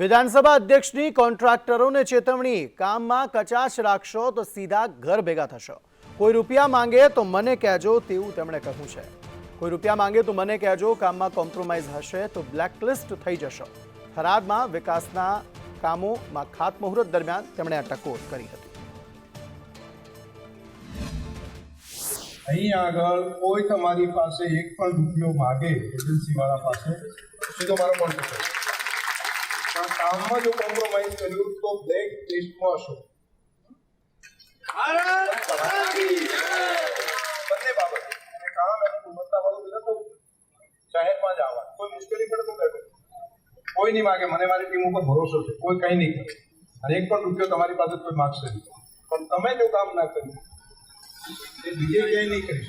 વિધાનસભા અધ્યક્ષની કોન્ટ્રાક્ટરોને ચેતવણી, કામમાં કચાશ રાખશો તો સીધા ઘર ભેગા થશો. કોઈ રૂપિયા માંગે તો મને કહેજો તેવું તેમણે કહ્યું છે. કોઈ રૂપિયા માંગે તો મને કહેજો કામમાં કોમ્પ્રોમાઇઝ હશે તો બ્લેકલિસ્ટ થઈ જશો. થરાદમાં વિકાસના કામોમાં ખાતમુહૂર્ત દરમિયાન તેમણે આ ટકોર કરી હતી. અહીં આગળ કોઈ તમારી પાસે એક પણ રૂપિયો માગે એજન્સી વાળા પાસે સીધો મારો કોન્ટેક્ટ કામમાં જો કોમ્પ્રોમાઇઝ કર્યું તો બ્લેક લિસ્ટમાં હશો. બંને બાબત. કામ અને ગુણવત્તા વાળું તો જાહેરમાં જ આવવાનું. કોઈ મુશ્કેલી પડે તો બેઠો કોઈ નહીં માગે, મને મારી ટીમ ઉપર ભરોસો છે. કોઈ કંઈ નહીં કરે. અને એક પણ રૂપિયો તમારી પાસે કોઈ માગશે નહીં. પણ તમે જો કામ ના કર્યું, એ બીજે ક્યાંય નહીં કરી